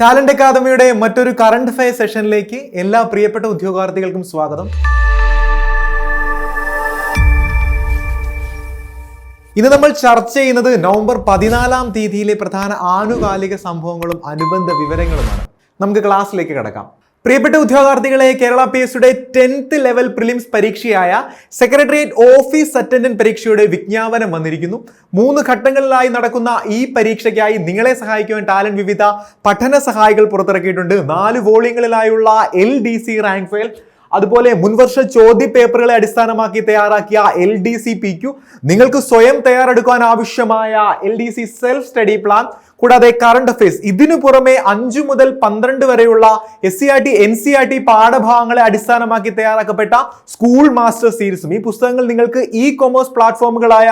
Talent അക്കാദമിയുടെ മറ്റൊരു current affair സെഷനിലേക്ക് എല്ലാ പ്രിയപ്പെട്ട ഉദ്യോഗാർത്ഥികൾക്കും സ്വാഗതം. ഇന്ന് നമ്മൾ ചർച്ച ചെയ്യുന്നത് നവംബർ പതിനാലാം തീയതിയിലെ പ്രധാന ആനുകാലിക സംഭവങ്ങളും അനുബന്ധ വിവരങ്ങളുമാണ്. നമുക്ക് ക്ലാസ്സിലേക്ക് കിടക്കാം. പ്രിയപ്പെട്ട ഉദ്യോഗാർത്ഥികളെ കേരള പി എസ് സിയുടെ ടെൻത്ത് ലെവൽ പ്രിലിംസ് പരീക്ഷയായ സെക്രട്ടേറിയറ്റ് ഓഫീസ് അറ്റൻഡന്റ് പരീക്ഷയുടെ വിജ്ഞാപനം വന്നിരിക്കുന്നു. മൂന്ന് ഘട്ടങ്ങളിലായി നടക്കുന്ന ഈ പരീക്ഷയ്ക്കായി നിങ്ങളെ സഹായിക്കുവാൻ ടാലന്റ് വിവിധ പഠന സഹായികൾ പുറത്തിറക്കിയിട്ടുണ്ട്. നാല് വോളിയങ്ങളിലായുള്ള L D C rank file അതുപോലെ മുൻവർഷ ചോദ്യ പേപ്പറുകളെ അടിസ്ഥാനമാക്കി തയ്യാറാക്കിയ L D C P Q. നിങ്ങൾക്ക് സ്വയം തയ്യാറെടുക്കാൻ ആവശ്യമായ L D C self study plan കൂടാതെ കറണ്ട് അഫയേഴ്സ് ഇതിനു പുറമെ അഞ്ചു മുതൽ പന്ത്രണ്ട് വരെയുള്ള S C R T N C R T പാഠഭാഗങ്ങളെ അടിസ്ഥാനമാക്കി തയ്യാറാക്കപ്പെട്ട സ്കൂൾ മാസ്റ്റർ സീരീസും ഈ പുസ്തകങ്ങൾ നിങ്ങൾക്ക് ഇ കൊമേഴ്സ് പ്ലാറ്റ്ഫോമുകളായ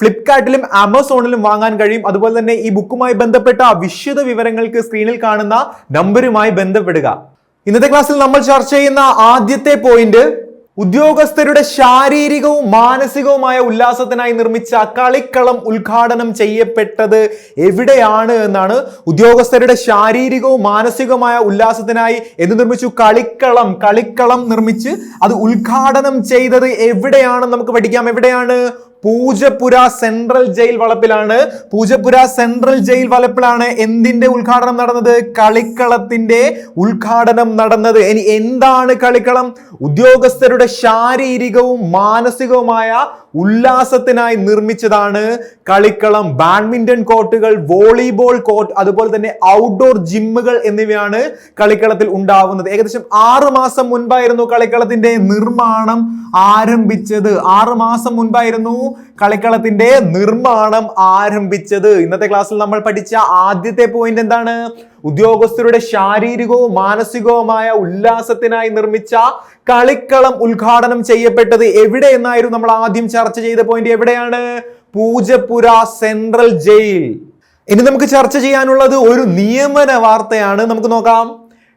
ഫ്ലിപ്കാർട്ടിലും ആമസോണിലും വാങ്ങാൻ കഴിയും. അതുപോലെ തന്നെ ഈ ബുക്കുമായി ബന്ധപ്പെട്ട വിശദ വിവരങ്ങൾക്ക് സ്ക്രീനിൽ കാണുന്ന നമ്പരുമായി ബന്ധപ്പെടുക. ഇന്നത്തെ ക്ലാസ്സിൽ നമ്മൾ ചർച്ച ചെയ്യുന്ന ആദ്യത്തെ പോയിന്റ് ഉദ്യോഗസ്ഥരുടെ ശാരീരികവും മാനസികവുമായ ഉല്ലാസത്തിനായി നിർമ്മിച്ച കളിക്കളം ഉദ്ഘാടനം ചെയ്യപ്പെട്ടത് എവിടെയാണ് എന്നാണ് ഉദ്യോഗസ്ഥരുടെ ശാരീരികവും മാനസികവുമായ ഉല്ലാസത്തിനായി എന്ത് നിർമ്മിച്ചു? കളിക്കളം കളിക്കളം നിർമ്മിച്ച് അത് ഉദ്ഘാടനം ചെയ്തത് എവിടെയാണെന്ന് നമുക്ക് പഠിക്കാം. എവിടെയാണ്? പൂജപ്പുര സെൻട്രൽ ജയിൽ വളപ്പിലാണ്. പൂജപുര സെൻട്രൽ ജയിൽ വളപ്പിലാണ് എന്തിന്റെ ഉദ്ഘാടനം നടന്നത്? കളിക്കളത്തിന്റെ ഉദ്ഘാടനം നടന്നത്. ഇനി എന്താണ് കളിക്കളം? ഉദ്യോഗസ്ഥരുടെ ശാരീരികവും മാനസികവുമായ ഉല്ലാസത്തിനായി നിർമ്മിച്ചതാണ് കളിക്കളം ബാഡ്മിന്റൺ കോർട്ടുകൾ വോളിബോൾ കോർട്ട് അതുപോലെ തന്നെ ഔട്ട്ഡോർ ജിമ്മുകൾ എന്നിവയാണ് കളിക്കളത്തിൽ ഉണ്ടാവുന്നത്. ഏകദേശം ആറ് മാസം മുൻപായിരുന്നു കളിക്കളത്തിന്റെ നിർമ്മാണം ആരംഭിച്ചത്. ആറ് മാസം മുൻപായിരുന്നു കളിക്കളത്തിന്റെ നിർമ്മാണം ആരംഭിച്ചത്. ഇന്നത്തെ ക്ലാസ്സിൽ നമ്മൾ പഠിച്ച ആദ്യത്തെ പോയിന്റ് എന്താണ്? ഉദ്യോഗസ്ഥരുടെ ശാരീരികവും മാനസികവുമായ ഉല്ലാസത്തിനായി നിർമ്മിച്ച കളിക്കളം ഉദ്ഘാടനം ചെയ്യപ്പെട്ടത് എവിടെ എന്നായിരുന്നു നമ്മൾ ആദ്യം ചർച്ച ചെയ്ത പോയിന്റ് എവിടെയാണ്? Poojappura central jail. ഇനി നമുക്ക് ചർച്ച ചെയ്യാനുള്ളത് ഒരു നിയമന വാർത്തയാണ്. നമുക്ക് നോക്കാം.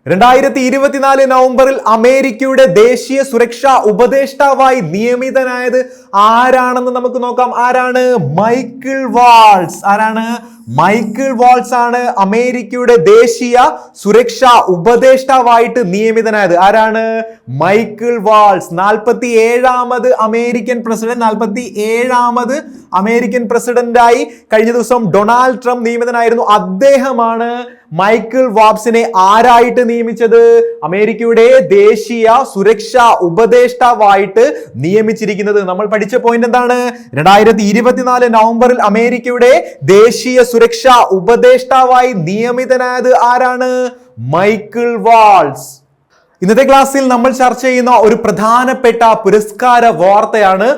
രണ്ടായിരത്തി ഇരുപത്തിനാല് നവംബറിൽ അമേരിക്കയുടെ ദേശീയ സുരക്ഷാ ഉപദേഷ്ടാവായി നിയമിതനായത് ആരാണെന്ന് നമുക്ക് നോക്കാം. ആരാണ്? Michael Waltz. ആരാണ്? മൈക്കിൾ വാൾസ് ആണ് അമേരിക്കയുടെ ദേശീയ സുരക്ഷാ ഉപദേഷ്ടാവായിട്ട് നിയമിതനായത്. ആരാണ്? Michael Waltz. നാൽപ്പത്തി ഏഴാമത് അമേരിക്കൻ പ്രസിഡന്റ് നാൽപ്പത്തി ഏഴാമത് അമേരിക്കൻ പ്രസിഡന്റായി കഴിഞ്ഞ ദിവസം ഡൊണാൾഡ് ട്രംപ് നിയമിതനായിരുന്നു. അദ്ദേഹമാണ് മൈക്കിൾ വാബ്സിനെ ആരായിട്ട് നിയമിച്ചത്? അമേരിക്കയുടെ ദേശീയ സുരക്ഷാ ഉപദേഷ്ടാവായിട്ട് നിയമിച്ചിരിക്കുന്നത്. നമ്മൾ പഠിച്ച പോയിന്റ് എന്താണ്? രണ്ടായിരത്തി ഇരുപത്തിനാല് നവംബറിൽ അമേരിക്കയുടെ ദേശീയ സുരക്ഷാ ഉപദേഷ്ടാവായി നിയമിതനായത് ആരാണ്? Michael Waltz. ഇന്നത്തെ ക്ലാസ്സിൽ നമ്മൾ ചർച്ച ചെയ്യുന്ന ഒരു പ്രധാനപ്പെട്ട പുരസ്കാര വാർത്തയാണ്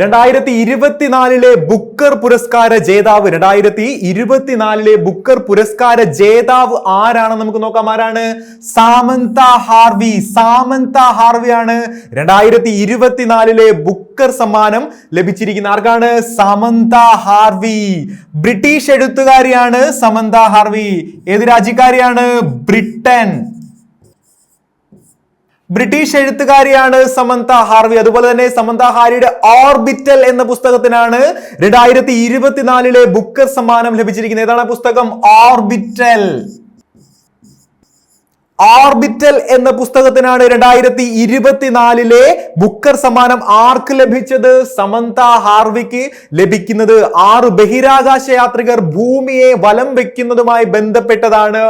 രണ്ടായിരത്തി ഇരുപത്തിനാലിലെ ബുക്കർ പുരസ്കാര ജേതാവ് രണ്ടായിരത്തി ഇരുപത്തിനാലിലെ ബുക്കർ പുരസ്കാര ജേതാവ് ആരാണെന്ന് നമുക്ക് നോക്കാം. ആരാണ്? Samantha Harvey. സാമന്ത ഹാർവിയാണ് രണ്ടായിരത്തി ഇരുപത്തിനാലിലെ ബുക്കർ സമ്മാനം ലഭിച്ചിരിക്കുന്ന ആർക്കാണ്? Samantha Harvey. ബ്രിട്ടീഷ് എഴുത്തുകാരിയാണ് സമന്ത ഹാർവി. ഏത് രാജ്യക്കാരിയാണ്? ബ്രിട്ടൻ. ബ്രിട്ടീഷ് എഴുത്തുകാരിയാണ് സമന്ത ഹാർവി. അതുപോലെ തന്നെ സമന്ത ഹാരിയുടെ ഓർബിറ്റൽ എന്ന പുസ്തകത്തിനാണ് രണ്ടായിരത്തി ഇരുപത്തിനാലിലെ ബുക്കർ സമ്മാനം ലഭിച്ചിരിക്കുന്നത്. ഏതാണ് പുസ്തകം? ഓർബിറ്റൽ. ഓർബിറ്റൽ എന്ന പുസ്തകത്തിനാണ് രണ്ടായിരത്തി ഇരുപത്തിനാലിലെ ബുക്കർ സമ്മാനം ആർക്ക് ലഭിച്ചത്? സമന്ത ഹാർവിക്ക് ലഭിക്കുന്നത്. ആറ് ബഹിരാകാശ യാത്രികർ ഭൂമിയെ വലം വെക്കുന്നതുമായി ബന്ധപ്പെട്ടതാണ്.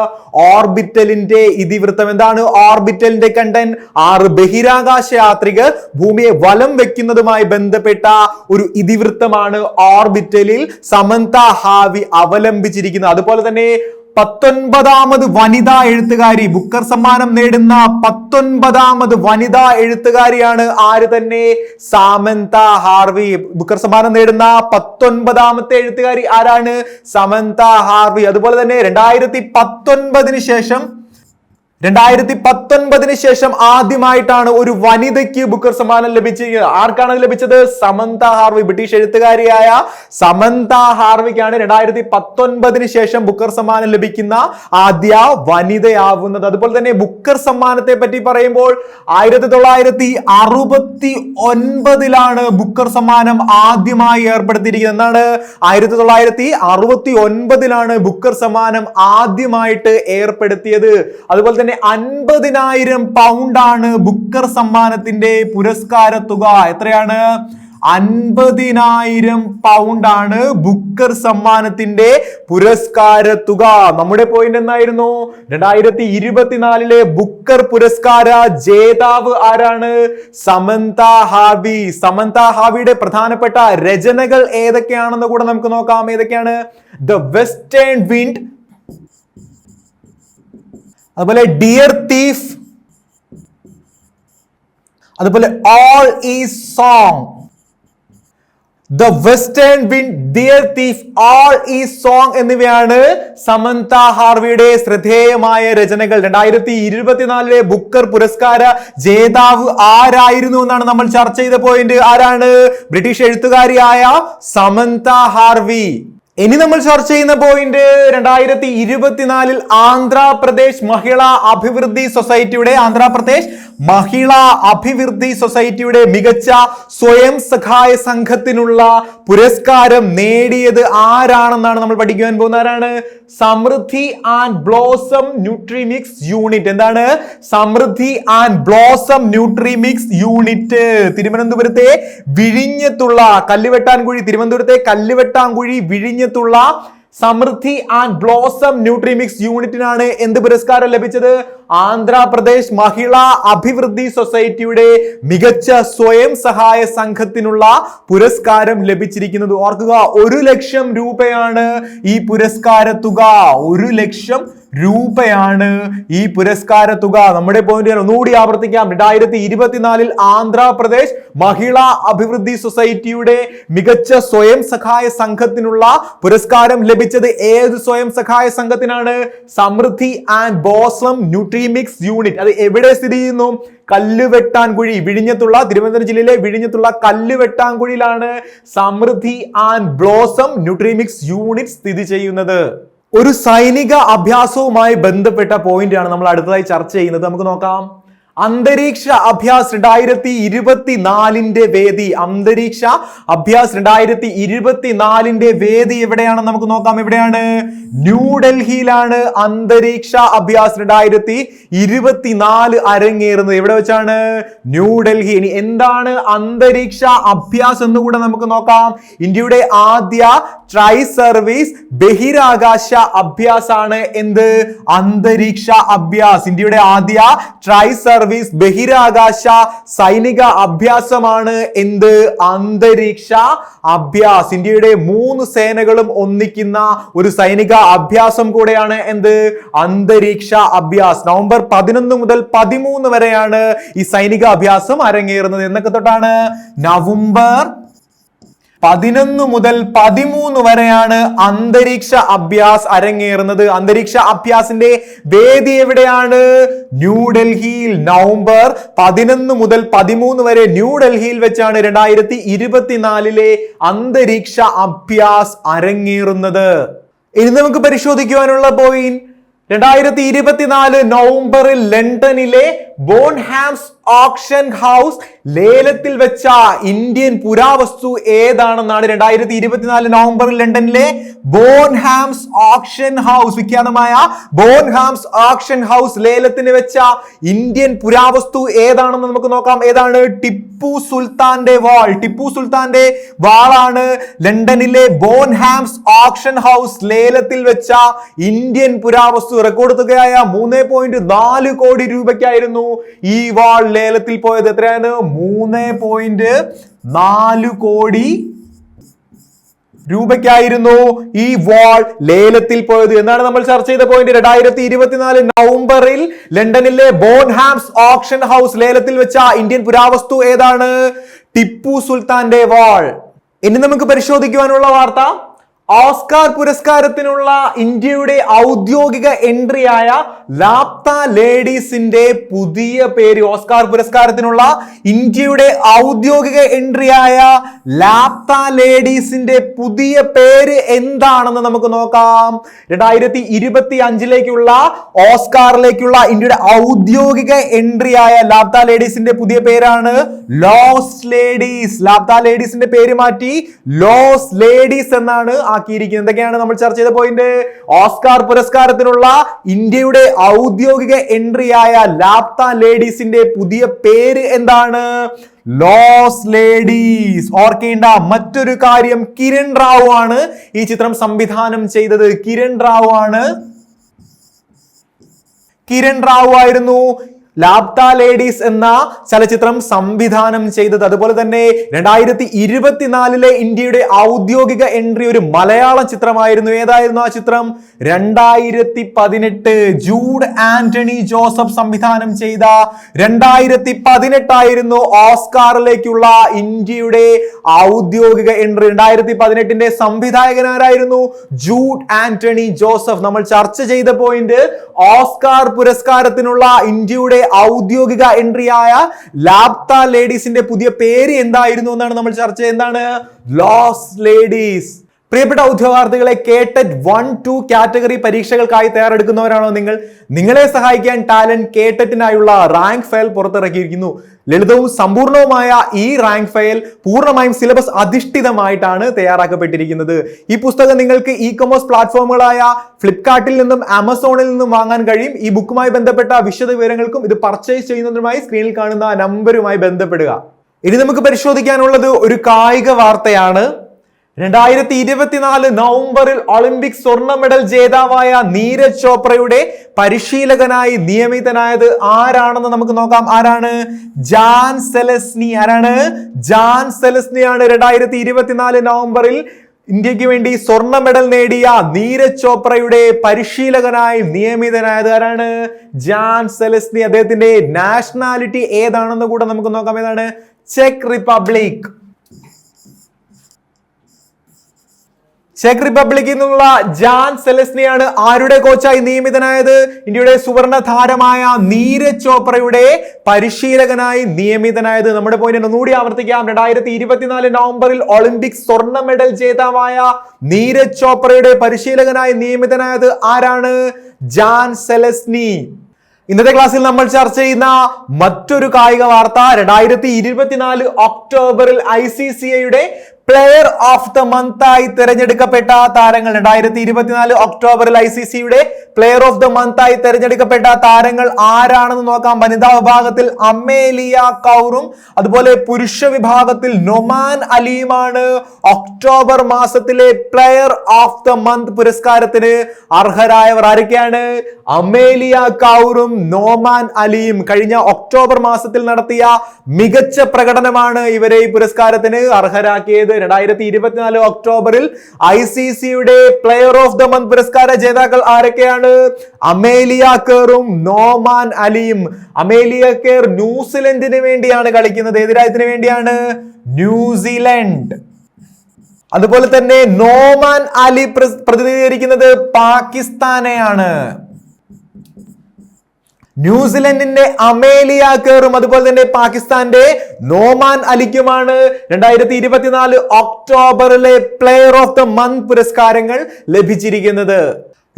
ഓർബിറ്റലിന്റെ ഇതിവൃത്തം എന്താണ്? ഓർബിറ്റലിന്റെ കണ്ടൻ ആറ് ബഹിരാകാശ യാത്രികർ ഭൂമിയെ വലം വെക്കുന്നതുമായി ബന്ധപ്പെട്ട ഒരു ഇതിവൃത്തമാണ്. ഓർബിറ്റലിൽ സമന്ത ഹാവി അവലംബിച്ചിരിക്കുന്നത് അതുപോലെ തന്നെ പത്തൊൻപതാമത് വനിതാ എഴുത്തുകാരി. ബുക്കർ സമ്മാനം നേടുന്ന പത്തൊൻപതാമത് വനിതാ എഴുത്തുകാരിയാണ് ആര് തന്നെ? സാമന്ത ഹാർവി. ബുക്കർ സമ്മാനം നേടുന്ന പത്തൊൻപതാമത്തെ എഴുത്തുകാരി ആരാണ്? Samantha Harvey. അതുപോലെ തന്നെ രണ്ടായിരത്തി പത്തൊൻപതിന് ശേഷം രണ്ടായിരത്തി പത്തൊൻപതിന് ശേഷം ആദ്യമായിട്ടാണ് ഒരു വനിതയ്ക്ക് ബുക്കർ സമ്മാനം ലഭിച്ചിരിക്കുന്നത് ആർക്കാണ് ലഭിച്ചത്? സമന്ത ഹാർവി ബ്രിട്ടീഷ് എഴുത്തുകാരിയായ സമന്ത ഹാർവിക്കാണ് രണ്ടായിരത്തി പത്തൊൻപതിന് ശേഷം ബുക്കർ സമ്മാനം ലഭിക്കുന്ന ആദ്യ വനിതയാവുന്നത്. അതുപോലെ തന്നെ ബുക്കർ സമ്മാനത്തെ പറ്റി പറയുമ്പോൾ ആയിരത്തി തൊള്ളായിരത്തി അറുപത്തി ഒൻപതിലാണ് ബുക്കർ സമ്മാനം ആദ്യമായി ഏർപ്പെടുത്തിയിരിക്കുന്നത്. എന്താണ് ആയിരത്തി തൊള്ളായിരത്തി അറുപത്തി ഒൻപതിലാണ് ബുക്കർ സമ്മാനം ആദ്യമായിട്ട് ഏർപ്പെടുത്തിയത്. അതുപോലെ തന്നെ അൻപതിനായിരം പൗണ്ടാണ് ബുക്കർ സമ്മാനത്തിന്റെ പുരസ്കാര തുക. എത്രയാണ്? അൻപതിനായിരം പൗണ്ടാണ് ബുക്കർ സമ്മാനത്തിന്റെ പുരസ്കാര തുക. നമ്മുടെ പോയിന്റ് എന്തായിരുന്നു? രണ്ടായിരത്തി ഇരുപത്തിനാലിലെ ബുക്കർ പുരസ്കാര ജേതാവ് ആരാണ്? സമന്ത ഹാവി. സമന്ത ഹാവിയുടെ പ്രധാനപ്പെട്ട രചനകൾ ഏതൊക്കെയാണെന്ന് കൂടെ നമുക്ക് നോക്കാം. ഏതൊക്കെയാണ്? ദ വെസ്റ്റേൺ വിൻഡ് അതുപോലെ ഡിയർ തീഫ് അതുപോലെ All Is Song The Western Wind Dear Thief All Is Song എന്നിവയാണ് സമന്ത ഹാർവിയുടെ ശ്രദ്ധേയമായ രചനകൾ. രണ്ടായിരത്തി ഇരുപത്തിനാലിലെ ബുക്കർ പുരസ്കാര ജേതാവ് ആരായിരുന്നു എന്നാണ് നമ്മൾ ചർച്ച ചെയ്ത പോയിന്റ് ആരാണ്? ബ്രിട്ടീഷ് എഴുത്തുകാരിയായ സമന്ത ഹാർവി. ഇനി നമ്മൾ ചർച്ച ചെയ്യുന്ന പോയിന്റ് രണ്ടായിരത്തി ഇരുപത്തിനാലിൽ ആന്ധ്രാപ്രദേശ് മഹിളാ അഭിവൃദ്ധി സൊസൈറ്റിയുടെ ആന്ധ്രാപ്രദേശ് മഹിളാ അഭിവൃദ്ധി സൊസൈറ്റിയുടെ മികച്ച സ്വയം സഹായ സംഘത്തിനുള്ള പുരസ്കാരം നേടിയത് ആരാണെന്നാണ് നമ്മൾ പഠിക്കുവാൻ പോകുന്ന ആരാണ്? സമൃദ്ധി ആൻഡ് ബ്ലോസം ന്യൂട്രിമിക്സ് യൂണിറ്റ്. എന്താണ്? സമൃദ്ധി ആൻഡ് ബ്ലോസം ന്യൂട്രിമിക്സ് യൂണിറ്റ്. തിരുവനന്തപുരത്തെ വിഴിഞ്ഞത്തുള്ള കല്ലുവെട്ടാൻകുഴി തിരുവനന്തപുരത്തെ കല്ലുവെട്ടാൻകുഴി വിഴിഞ്ഞത്തുള്ള സമൃദ്ധി ആൻഡ് ബ്ലോസം ന്യൂട്രിമിക്സ് യൂണിറ്റിനാണ് എന്ത് പുരസ്കാരം ലഭിച്ചത്? ആന്ധ്രാപ്രദേശ് മഹിളാ അഭിവൃദ്ധി സൊസൈറ്റിയുടെ മികച്ച സ്വയം സഹായ സംഘത്തിനുള്ള പുരസ്കാരം ലഭിച്ചിരിക്കുന്നത് ഓർക്കുക ഒരു ലക്ഷം രൂപയാണ് ഈ പുരസ്കാര തുക. ഒരു ലക്ഷം രൂപയാണ് ഈ പുരസ്കാര തുക. നമ്മുടെ പോയിന്റ് ഞാൻ ഒന്നുകൂടി ആവർത്തിക്കാം. രണ്ടായിരത്തി ഇരുപത്തിനാലിൽ ആന്ധ്രാപ്രദേശ് മഹിളാ അഭിവൃദ്ധി സൊസൈറ്റിയുടെ മികച്ച സ്വയം സഹായ സംഘത്തിനുള്ള പുരസ്കാരം ലഭിച്ചത് ഏത് സ്വയം സഹായ സംഘത്തിനാണ്? സമൃദ്ധി ആൻഡ് ബോസം ന്യൂട്രിമിക്സ് യൂണിറ്റ്. അത് എവിടെ സ്ഥിതി ചെയ്യുന്നു? കല്ലുവെട്ടാൻകുഴി വിഴിഞ്ഞത്തുള്ള തിരുവനന്തപുരം ജില്ലയിലെ വിഴിഞ്ഞത്തുള്ള കല്ലുവെട്ടാൻകുഴിയിലാണ് സമൃദ്ധി ആൻഡ് ബ്ലോസം ന്യൂട്രിമിക്സ് യൂണിറ്റ് സ്ഥിതി ചെയ്യുന്നത്. ഒരു സൈനിക അഭ്യാസവുമായി ബന്ധപ്പെട്ട പോയിന്റ് ആണ് നമ്മൾ അടുത്തതായി ചർച്ച ചെയ്യുന്നത്. നമുക്ക് നോക്കാം. അന്തരീക്ഷ അഭ്യാസ് രണ്ടായിരത്തി ഇരുപത്തിനാലിന്റെ വേദി. അന്തരീക്ഷ അഭ്യാസ് രണ്ടായിരത്തി ഇരുപത്തിനാലിന്റെ വേദി എവിടെയാണെന്ന് നമുക്ക് നോക്കാം. എവിടെയാണ്? ന്യൂഡൽഹിയിലാണ് അന്തരീക്ഷ അഭ്യാസ് രണ്ടായിരത്തി ഇരുപത്തിനാല് അരങ്ങേറുന്നത്. എവിടെ വെച്ചാണ്? ന്യൂഡൽഹി. ഇനി എന്താണ് അന്തരീക്ഷ അഭ്യാസ് എന്ന് കൂടെ നമുക്ക് നോക്കാം. ഇന്ത്യയുടെ ആദ്യ ട്രൈ സർവീസ് ബഹിരാകാശ അഭ്യാസാണ് എന്ത്? അന്തരീക്ഷ അഭ്യാസ്. ഇന്ത്യയുടെ ആദ്യ ട്രൈ സർവീസ് ബഹിരാകാശ സൈനിക അഭ്യാസമാണ് എന്ത്? അന്തരീക്ഷ അഭ്യാസ്. ഇന്ത്യയുടെ മൂന്ന് സേനകളും ഒന്നിക്കുന്ന ഒരു സൈനിക അഭ്യാസം കൂടെയാണ് എന്ത്? അന്തരീക്ഷ അഭ്യാസ്. നവംബർ പതിനൊന്ന് മുതൽ പതിമൂന്ന് വരെയാണ് ഈ സൈനിക അഭ്യാസം അരങ്ങേറുന്നത്. എന്നൊക്കെ തൊട്ടാണ് നവംബർ പതിനൊന്ന് മുതൽ പതിമൂന്ന് വരെയാണ് അന്തരീക്ഷ അഭ്യാസ് അരങ്ങേറുന്നത്. അന്തരീക്ഷ അഭ്യാസിന്റെ വേദി എവിടെയാണ്? ന്യൂഡൽഹിയിൽ നവംബർ പതിനൊന്ന് മുതൽ പതിമൂന്ന് വരെ ന്യൂഡൽഹിയിൽ വെച്ചാണ് രണ്ടായിരത്തി ഇരുപത്തിനാലിലെ അന്തരീക്ഷ അഭ്യാസ് അരങ്ങേറുന്നത്. ഇനി നമുക്ക് പരിശോധിക്കുവാനുള്ള പോയിന്റ് രണ്ടായിരത്തി ഇരുപത്തിനാല് നവംബറിൽ ലണ്ടനിലെ ബോൺഹാംസ് ഓക്ഷൻ ഹൗസ് ലേലത്തിൽ വെച്ച ഇന്ത്യൻ പുരാവസ്തു ഏതാണെന്നാണ് രണ്ടായിരത്തി ഇരുപത്തിനാല് നവംബറിൽ ലണ്ടനിലെ ബോൺഹാംസ് ഓക്ഷൻ ഹൗസ് വിഖ്യാതമായ ബോൺഹാംസ് ഓക്ഷൻ ഹൗസ് ലേലത്തിന് വെച്ച ഇന്ത്യൻ പുരാവസ്തു ഏതാണെന്ന് നമുക്ക് നോക്കാം. ഏതാണ്? ടിപ്പു സുൽത്താന്റെ വാൾ. ടിപ്പു സുൽത്താന്റെ വാളാണ് ലണ്ടനിലെ ബോൺഹാംസ് ഓക്ഷൻ ഹൗസ് ലേലത്തിൽ വെച്ച ഇന്ത്യൻ പുരാവസ്തു റെക്കോർഡ് തുകയായ മൂന്ന് പോയിന്റ് നാല് കോടി രൂപയ്ക്കായിരുന്നു ഈ വാൾ ലേലത്തിൽ പോയത്. എത്രയാണ്? മൂന്ന് പോയിന്റ് നാല് കോടി രൂപയ്ക്കായിരുന്നു ഈ വാൾ ലേലത്തിൽ പോയത്. എന്നാണ് നമ്മൾ ചർച്ച ചെയ്ത പോയിന്റ് രണ്ടായിരത്തി ഇരുപത്തിനാല് നവംബറിൽ ലണ്ടനിലെ ബോൺഹാംസ് ഓപ്ഷൻ ഹൗസ് ലേലത്തിൽ വെച്ച ഇന്ത്യൻ പുരാവസ്തു ഏതാണ്? ടിപ്പു സുൽത്താന്റെ വാൾ. ഇനി നമുക്ക് പരിശോധിക്കുവാനുള്ള വാർത്ത. ഓസ്കാർ പുരസ്കാരത്തിനുള്ള ഇന്ത്യയുടെ ഔദ്യോഗിക എൻട്രിയായ ലാപ്ത ലേഡീസിന്റെ പുതിയ പേര് ഓസ്കാർ പുരസ്കാരത്തിനുള്ള ഇന്ത്യയുടെ ഔദ്യോഗിക എൻട്രിയായ ലാപ്ത ലേഡീസിന്റെ പുതിയ പേര് എന്താണെന്ന് നമുക്ക് നോക്കാം. രണ്ടായിരത്തി ഇരുപത്തി അഞ്ചിലേക്കുള്ള ഓസ്കാറിലേക്കുള്ള ഇന്ത്യയുടെ ഔദ്യോഗിക എൻട്രിയായ ലാപ്ത ലേഡീസിന്റെ പുതിയ പേരാണ് ലോസ് ലേഡീസ്. ലാപ്ത ലേഡീസിന്റെ പേര് മാറ്റി ലോസ് ലേഡീസ് എന്നാണ് ആക്കിയിരിക്കുന്നത് എന്തൊക്കെയാണ് നമ്മൾ ചർച്ച ചെയ്ത പോയിന്റ് ഓസ്കാർ പുരസ്കാരത്തിനുള്ള ഇന്ത്യയുടെ ഔദ്യോഗിക എൻട്രിയായ ലാപ്ത ലേഡീസിന്റെ പുതിയ പേര് എന്താണ്? Lost Ladies. ഓർക്കേണ്ട മറ്റൊരു കാര്യം കിരൺ റാവു ആണ് ഈ ചിത്രം സംവിധാനം ചെയ്തത്. കിരൺ റാവു ആണ്. കിരൺ റാവു ആയിരുന്നു. ലാപ്ത ലേഡീസ് എന്ന ചലച്ചിത്രം സംവിധാനം ചെയ്തത്. അതുപോലെ തന്നെ രണ്ടായിരത്തി ഇരുപത്തിനാലിലെ ഇന്ത്യയുടെ ഔദ്യോഗിക എൻട്രി ഒരു മലയാള ചിത്രമായിരുന്നു. ഏതായിരുന്നു ആ ചിത്രം? രണ്ടായിരത്തി പതിനെട്ട് ജൂഡ് ആന്റണി ജോസഫ് സംവിധാനം ചെയ്ത രണ്ടായിരത്തി പതിനെട്ടായിരുന്നു ഓസ്കാറിലേക്കുള്ള ഇന്ത്യയുടെ ഔദ്യോഗിക എൻട്രി രണ്ടായിരത്തി പതിനെട്ടിന്റെ സംവിധായകനാരായിരുന്നു ജൂഡ് ആന്റണി ജോസഫ് നമ്മൾ ചർച്ച ചെയ്ത പോയിന്റ് ഓസ്കാർ പുരസ്കാരത്തിനുള്ള ഇന്ത്യയുടെ ഔദ്യോഗിക ആയ ലാപ്ത ലേഡീസിന്റെ പുതിയ പേര് എന്തായിരുന്നു എന്നാണ് നമ്മൾ ചർച്ച എന്താണ്? Loss ladies. പ്രിയപ്പെട്ട ഉദ്യോഗാർത്ഥികളെ കേട്ടറ്റ് വൺ ടു കാറ്റഗറി പരീക്ഷകൾക്കായി തയ്യാറെടുക്കുന്നവരാണോ നിങ്ങൾ? നിങ്ങളെ സഹായിക്കാൻ ടാലന്റ് കേട്ടറ്റിനായുള്ള റാങ്ക് ഫയൽ പുറത്തിറക്കിയിരിക്കുന്നു. ലളിതവും സമ്പൂർണവുമായ ഈ റാങ്ക് ഫയൽ പൂർണമായും സിലബസ് അധിഷ്ഠിതമായിട്ടാണ് തയ്യാറാക്കപ്പെട്ടിരിക്കുന്നത്. ഈ പുസ്തകം നിങ്ങൾക്ക് ഇ കൊമേഴ്സ് പ്ലാറ്റ്ഫോമുകളായ ഫ്ലിപ്കാർട്ടിൽ നിന്നും ആമസോണിൽ നിന്നും വാങ്ങാൻ കഴിയും. ഈ ബുക്കുമായി ബന്ധപ്പെട്ട വിശദ വിവരങ്ങൾക്കും ഇത് പർച്ചേസ് ചെയ്യുന്നതിനുമായി സ്ക്രീനിൽ കാണുന്ന നമ്പരുമായി ബന്ധപ്പെടുക. ഇനി നമുക്ക് പരിശോധിക്കാനുള്ളത് ഒരു കായിക വാർത്തയാണ്. രണ്ടായിരത്തി ഇരുപത്തിനാല് നവംബറിൽ ഒളിമ്പിക് സ്വർണ മെഡൽ ജേതാവായ നീരജ് ചോപ്രയുടെ പരിശീലകനായി നിയമിതനായത് ആരാണെന്ന് നമുക്ക് നോക്കാം. ആരാണ്? Jan Zelezny. ആരാണ്? ജാൻ സെലസ്നി ആണ് രണ്ടായിരത്തി ഇരുപത്തിനാല് നവംബറിൽ ഇന്ത്യയ്ക്ക് വേണ്ടി സ്വർണ മെഡൽ നേടിയ നീരജ് ചോപ്രയുടെ പരിശീലകനായി നിയമിതനായത് ആരാണ്? Jan Zelezny. അദ്ദേഹത്തിന്റെ നാഷണാലിറ്റി ഏതാണെന്ന് കൂടെ നമുക്ക് നോക്കാം. ഏതാണ്? Check republic. ചെക്ക് റിപ്പബ്ലിക്കിൽ നിന്നുള്ള ജാൻ സെലസ്നിയാണ് ആരുടെ കോച്ചായി നിയമിതനായത്? ഇന്ത്യയുടെ സുവർണ താരമായ നീരജ് ചോപ്രയുടെ പരിശീലകനായി നിയമിതനായത്. നമ്മുടെ പോയിന്റ് ഒന്നുകൂടി ആവർത്തിക്കാം. രണ്ടായിരത്തി ഇരുപത്തിനാല് നവംബറിൽ ഒളിമ്പിക് സ്വർണ മെഡൽ ജേതാവായ നീരജ് ചോപ്രയുടെ പരിശീലകനായി നിയമിതനായത് ആരാണ്? Jan Zelezny. ഇന്നത്തെ ക്ലാസ്സിൽ നമ്മൾ ചർച്ച ചെയ്യുന്ന മറ്റൊരു കായിക വാർത്ത. രണ്ടായിരത്തി ഇരുപത്തിനാല് ഒക്ടോബറിൽ ഐ സി സി ഐയുടെ പ്ലെയർ ഓഫ് ദ മന്ത് ആയി തിരഞ്ഞെടുക്കപ്പെട്ട താരങ്ങൾ രണ്ടായിരത്തി ഇരുപത്തിനാല് ഒക്ടോബറിൽ ഐ സി സിയുടെ പ്ലെയർ ഓഫ് ദ മന്ത് ആയി തിരഞ്ഞെടുക്കപ്പെട്ട താരങ്ങൾ ആരാണെന്ന് നോക്കാം. വനിതാ വിഭാഗത്തിൽ അമേലിയ കൗറും അതുപോലെ പുരുഷ വിഭാഗത്തിൽ നൊമാൻ അലിയുമാണ് ഒക്ടോബർ മാസത്തിലെ പ്ലെയർ ഓഫ് ദ മന്ത് പുരസ്കാരത്തിന് അർഹരായവർ ആരൊക്കെയാണ്? അമേലിയ കൗറും നോമാൻ അലിയും. കഴിഞ്ഞ ഒക്ടോബർ മാസത്തിൽ നടത്തിയ മികച്ച പ്രകടനമാണ് ഇവരെ ഈ പുരസ്കാരത്തിന് അർഹരാക്കിയത്. രണ്ടായിരത്തി ഇരുപത്തിനാല് ഒക്ടോബറിൽ ഐ സി സിയുടെ പ്ലെയർ ഓഫ് ദ മന്ത് പുരസ്കാര ജേതാക്കൾ ആരൊക്കെയാണ്? അമേലിയ കേറും നോമാൻ അലിയും. അമേലിയ കേർ ന്യൂസിലൻഡിന് വേണ്ടിയാണ് കളിക്കുന്നത്. ഏത് രാജ്യത്തിന് വേണ്ടിയാണ്? ന്യൂസിലൻഡ്. അതുപോലെ തന്നെ നോമാൻ അലി പ്രതിനിധീകരിക്കുന്നത് പാകിസ്ഥാനെയാണ്. ന്യൂസിലൻഡിന്റെ അമേലിയ കേറും അതുപോലെ തന്നെ പാകിസ്ഥാന്റെ നോമാൻ അലിക്കുമാണ്. രണ്ടായിരത്തി ഇരുപത്തിനാല് ഒക്ടോബറിലെ പ്ലെയർ ഓഫ് ദ മന്ത് പുരസ്കാരങ്ങൾ ലഭിച്ചിരിക്കുന്നത്.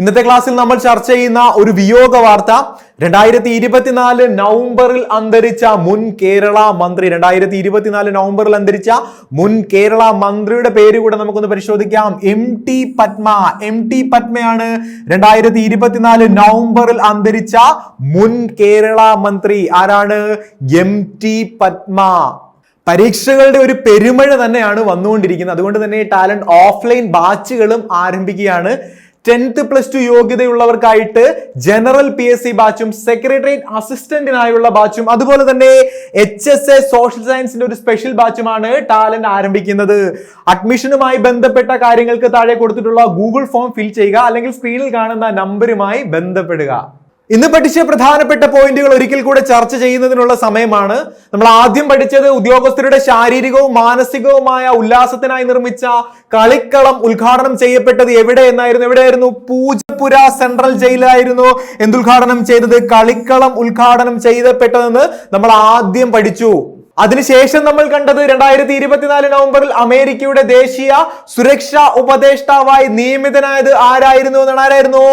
ഇന്നത്തെ ക്ലാസ്സിൽ നമ്മൾ ചർച്ച ചെയ്യുന്ന ഒരു വിയോഗ വാർത്ത. രണ്ടായിരത്തി ഇരുപത്തിനാല് നവംബറിൽ അന്തരിച്ച മുൻ കേരള മന്ത്രി രണ്ടായിരത്തി ഇരുപത്തിനാല് നവംബറിൽ അന്തരിച്ച മുൻ കേരള മന്ത്രിയുടെ പേര് കൂടെ നമുക്കൊന്ന് പരിശോധിക്കാം. M T Padma. M T പത്മയാണ് രണ്ടായിരത്തി ഇരുപത്തിനാല് നവംബറിൽ അന്തരിച്ച മുൻ കേരള മന്ത്രി. ആരാണ്? M T Padma. പരീക്ഷകളുടെ ഒരു പെരുമഴ തന്നെയാണ് വന്നുകൊണ്ടിരിക്കുന്നത്. അതുകൊണ്ട് തന്നെ ടാലന്റ് ഓഫ്ലൈൻ ബാച്ചുകളും ആരംഭിക്കുകയാണ്. ടെൻത്ത് പ്ലസ് ടു യോഗ്യതയുള്ളവർക്കായിട്ട് ജനറൽ പി എസ് സി ബാച്ചും സെക്രട്ടേറിയറ്റ് അസിസ്റ്റന്റിനായുള്ള ബാച്ചും അതുപോലെ തന്നെ എച്ച് എസ് എ സോഷ്യൽ സയൻസിന്റെ ഒരു സ്പെഷ്യൽ ബാച്ചുമാണ് ടാലന്റ് ആരംഭിക്കുന്നത്. അഡ്മിഷനുമായി ബന്ധപ്പെട്ട കാര്യങ്ങൾക്ക് താഴെ കൊടുത്തിട്ടുള്ള ഗൂഗിൾ ഫോം ഫിൽ ചെയ്യുക അല്ലെങ്കിൽ സ്ക്രീനിൽ കാണുന്ന നമ്പറുമായി ബന്ധപ്പെടുക. ഇന്ന് പഠിച്ച പ്രധാനപ്പെട്ട പോയിന്റുകൾ ഒരിക്കൽ കൂടെ ചർച്ച ചെയ്യുന്നതിനുള്ള സമയമാണ്. നമ്മൾ ആദ്യം പഠിച്ചത് ഉദ്യോഗസ്ഥരുടെ ശാരീരികവും മാനസികവുമായ ഉല്ലാസത്തിനായി നിർമ്മിച്ച കളിക്കളം ഉദ്ഘാടനം ചെയ്യപ്പെട്ടത് എവിടെ എന്നായിരുന്നു? എവിടെയായിരുന്നു? പൂജപുര സെൻട്രൽ ജയിലായിരുന്നു എന്തുദ്ഘാടനം ചെയ്തത്? കളിക്കളം ഉദ്ഘാടനം ചെയ്യപ്പെട്ടതെന്ന് നമ്മൾ ആദ്യം പഠിച്ചു. അതിനുശേഷം നമ്മൾ കണ്ടത് രണ്ടായിരത്തി ഇരുപത്തിനാല് നവംബറിൽ അമേരിക്കയുടെ ദേശീയ സുരക്ഷാ ഉപദേഷ്ടാവായി നിയമിതനായത് ആരായിരുന്നു എന്നാണ് ആരായിരുന്നു?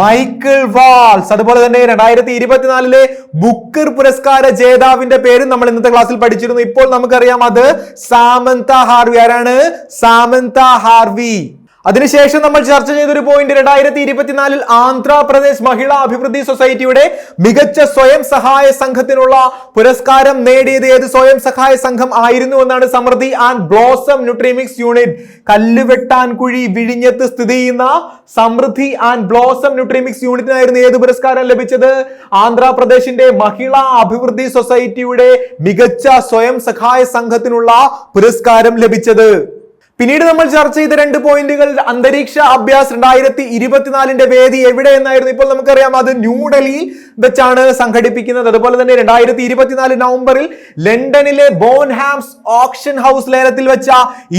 Michael Waltz. അതുപോലെ തന്നെ രണ്ടായിരത്തി ഇരുപത്തിനാലിലെ ബുക്കർ പുരസ്കാര ജേതാവിന്റെ പേരും നമ്മൾ ഇന്നത്തെ ക്ലാസ്സിൽ പഠിച്ചിരുന്നു. ഇപ്പോൾ നമുക്കറിയാം അത് സാമന്ത ഹാർവി. ആരാണ്? Samantha Harvey. അതിനുശേഷം നമ്മൾ ചർച്ച ചെയ്തൊരു പോയിന്റ് രണ്ടായിരത്തി ഇരുപത്തിനാലിൽ ആന്ധ്രാപ്രദേശ് മഹിളാ അഭിവൃദ്ധി സൊസൈറ്റിയുടെ മികച്ച സ്വയം സഹായ സംഘത്തിനുള്ള പുരസ്കാരം നേടിയത് ഏത് സ്വയം സഹായ സംഘം ആയിരുന്നു എന്നാണ് Samriddhi and Blossom Nutrimix unit കല്ലുവെട്ടാൻ കുഴി വിഴിഞ്ഞത്ത് സ്ഥിതി ചെയ്യുന്ന സമൃദ്ധി ആൻഡ് ബ്ലോസം ന്യൂട്രിമിക്സ് യൂണിറ്റിനായിരുന്നു ഏത് പുരസ്കാരം ലഭിച്ചത്? ആന്ധ്രാപ്രദേശിന്റെ മഹിളാ അഭിവൃദ്ധി സൊസൈറ്റിയുടെ മികച്ച സ്വയം സഹായ സംഘത്തിനുള്ള പുരസ്കാരം ലഭിച്ചത്. പിന്നീട് നമ്മൾ ചർച്ച ചെയ്ത രണ്ട് പോയിന്റുകൾ അന്തരീക്ഷ അഭ്യാസ് രണ്ടായിരത്തി ഇരുപത്തിനാലിന്റെ വേദി എവിടെ എന്നായിരുന്നു ഇപ്പോൾ നമുക്കറിയാം. അത് ന്യൂഡൽഹിയിൽ വെച്ചാണ് സംഘടിപ്പിക്കുന്നത്. അതുപോലെ തന്നെ രണ്ടായിരത്തി ഇരുപത്തിനാല് നവംബറിൽ ലണ്ടനിലെ ബോൺഹാംസ് ഓപ്ഷൻ ഹൗസ് ലേലത്തിൽ വെച്ച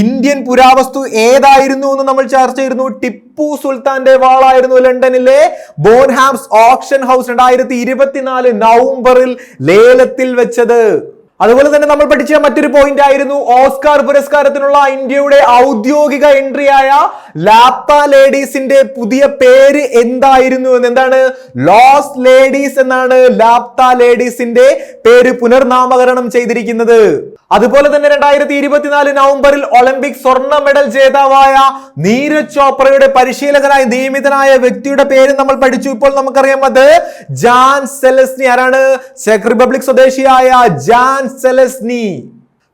ഇന്ത്യൻ പുരാവസ്തു ഏതായിരുന്നു എന്ന് നമ്മൾ ചർച്ച ചെയ്തിരുന്നു. ടിപ്പു സുൽത്താന്റെ വാളായിരുന്നു ലണ്ടനിലെ ബോൺഹാംസ് ഓപ്ഷൻ ഹൗസ് രണ്ടായിരത്തി ഇരുപത്തിനാല് നവംബറിൽ ലേലത്തിൽ വെച്ചത്. അതുപോലെ തന്നെ നമ്മൾ പഠിച്ച മറ്റൊരു പോയിന്റ് ആയിരുന്നു ഓസ്കാർ പുരസ്കാരത്തിനുള്ള ഇന്ത്യയുടെ ഔദ്യോഗിക എൻട്രി ആയ ലാപ്പ ലേഡീസിന്റെ പുതിയ പേര് എന്തായിരുന്നു എന്ന് എന്താണ് ലോസ് ലേഡീസ് എന്നാണ് ലാപ്ത ലേഡീസിന്റെ പേര് പുനർനാമകരണം ചെയ്തിരിക്കുന്നത്. അതുപോലെ തന്നെ രണ്ടായിരത്തി ഇരുപത്തിനാല് നവംബറിൽ ഒളിമ്പിക് സ്വർണ മെഡൽ ജേതാവായ നീരജ് ചോപ്രയുടെ പരിശീലകനായി നിയമിതനായ വ്യക്തിയുടെ പേര് നമ്മൾ പഠിച്ചു. ഇപ്പോൾ നമുക്കറിയാം അത് ജാൻ സെലസ്നി. ആരാണ്? ചെക്ക് റിപ്പബ്ലിക് സ്വദേശിയായ ജാൻ സെലസ്നി.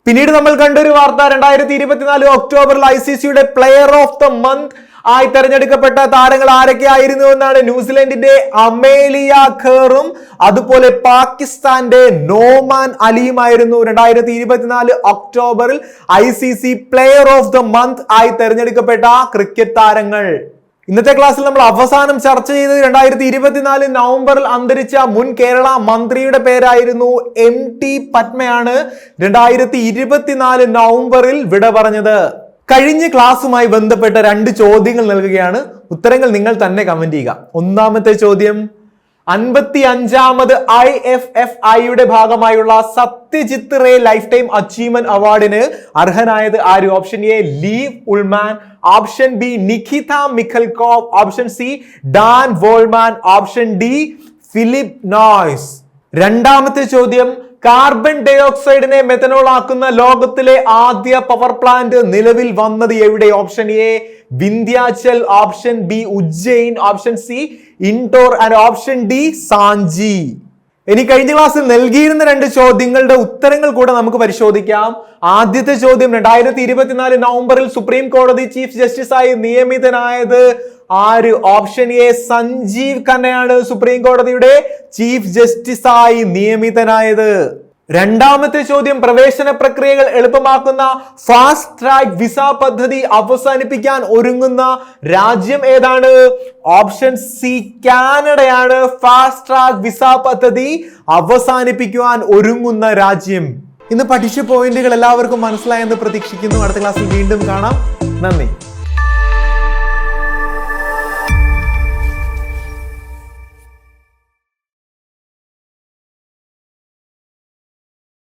പിന്നീട് നമ്മൾ കണ്ടൊരു വാർത്ത രണ്ടായിരത്തി ഇരുപത്തിനാല് ഒക്ടോബറിൽ ഐ സി സിയുടെ പ്ലെയർ ഓഫ് ദ മന്ത് ആയി തെരഞ്ഞെടുക്കപ്പെട്ട താരങ്ങൾ ആരൊക്കെ ആയിരുന്നു എന്നാണ് ന്യൂസിലൻഡിന്റെ അമേലിയ ഖേറും അതുപോലെ പാകിസ്ഥാന്റെ നോമാൻ അലിയുമായിരുന്നു. രണ്ടായിരത്തി ഇരുപത്തിനാല് ഒക്ടോബറിൽ I C C player of the month ആയി തെരഞ്ഞെടുക്കപ്പെട്ട ക്രിക്കറ്റ് താരങ്ങൾ. ഇന്നത്തെ ക്ലാസ്സിൽ നമ്മൾ അവസാനം ചർച്ച ചെയ്തത് രണ്ടായിരത്തി ഇരുപത്തിനാല് നവംബറിൽ അന്തരിച്ച മുൻ കേരള മന്ത്രിയുടെ പേരായിരുന്നു എം ടി പത്മയാണ് രണ്ടായിരത്തി ഇരുപത്തിനാല് നവംബറിൽ വിട പറഞ്ഞത്. കഴിഞ്ഞ ക്ലാസ്സുമായി ബന്ധപ്പെട്ട രണ്ട് ചോദ്യങ്ങൾ നൽകുകയാണ്. ഉത്തരങ്ങൾ നിങ്ങൾ തന്നെ കമന്റ് ചെയ്യുക. ഒന്നാമത്തെ ചോദ്യം അൻപത്തി അഞ്ചാമത് ഐ എഫ് എഫ് ഐയുടെ ഭാഗമായുള്ള Satyajit ray life time achievement അവാർഡിന് അർഹനായത് ആര്? Option A Liv Ullmann. Option B Nikita Mikhalkov. Option C Dan Wolman. Option D Phillip Noyce. രണ്ടാമത്തെ ചോദ്യം കാർബൺ ഡൈ ഓക്സൈഡിനെ മെഥനോൾ ആക്കുന്ന ലോകത്തിലെ ആദ്യ പവർ പ്ലാന്റ് നിലവിൽ വന്നത് എവിടെ? Option A Vindhyachal option B Ujjain option C Indore and option D Sanchi. ഇനി കഴിഞ്ഞ ക്ലാസ്സിൽ നൽകിയിരുന്ന രണ്ട് ചോദ്യങ്ങളുടെ ഉത്തരങ്ങൾ കൂടെ നമുക്ക് പരിശോധിക്കാം. ആദ്യത്തെ ചോദ്യം രണ്ടായിരത്തി ഇരുപത്തിനാല് നവംബറിൽ സുപ്രീം കോടതി ചീഫ് ജസ്റ്റിസായി നിയമിതനായത് ആര്? ഓപ്ഷൻ എ സഞ്ജീവ് ഖന്നയാണ് സുപ്രീം കോടതിയുടെ ചീഫ് ജസ്റ്റിസായി നിയമിതനായത്. രണ്ടാമത്തെ ചോദ്യം പ്രവേശന പ്രക്രിയകൾ എളുപ്പമാക്കുന്ന ഫാസ്റ്റ് ട്രാക്ക് വിസ പദ്ധതി അവസാനിപ്പിക്കാൻ ഒരുങ്ങുന്ന രാജ്യം ഏതാണ്? ഓപ്ഷൻ സി കാനഡയാണ് ഫാസ്റ്റ് ട്രാക്ക് വിസ പദ്ധതി അവസാനിപ്പിക്കുവാൻ ഒരുങ്ങുന്ന രാജ്യം. ഇന്ന് പഠിച്ച പോയിന്റുകൾ എല്ലാവർക്കും മനസ്സിലായെന്ന് പ്രതീക്ഷിക്കുന്നു. അടുത്ത ക്ലാസ്സിൽ വീണ്ടും കാണാം. നന്ദി.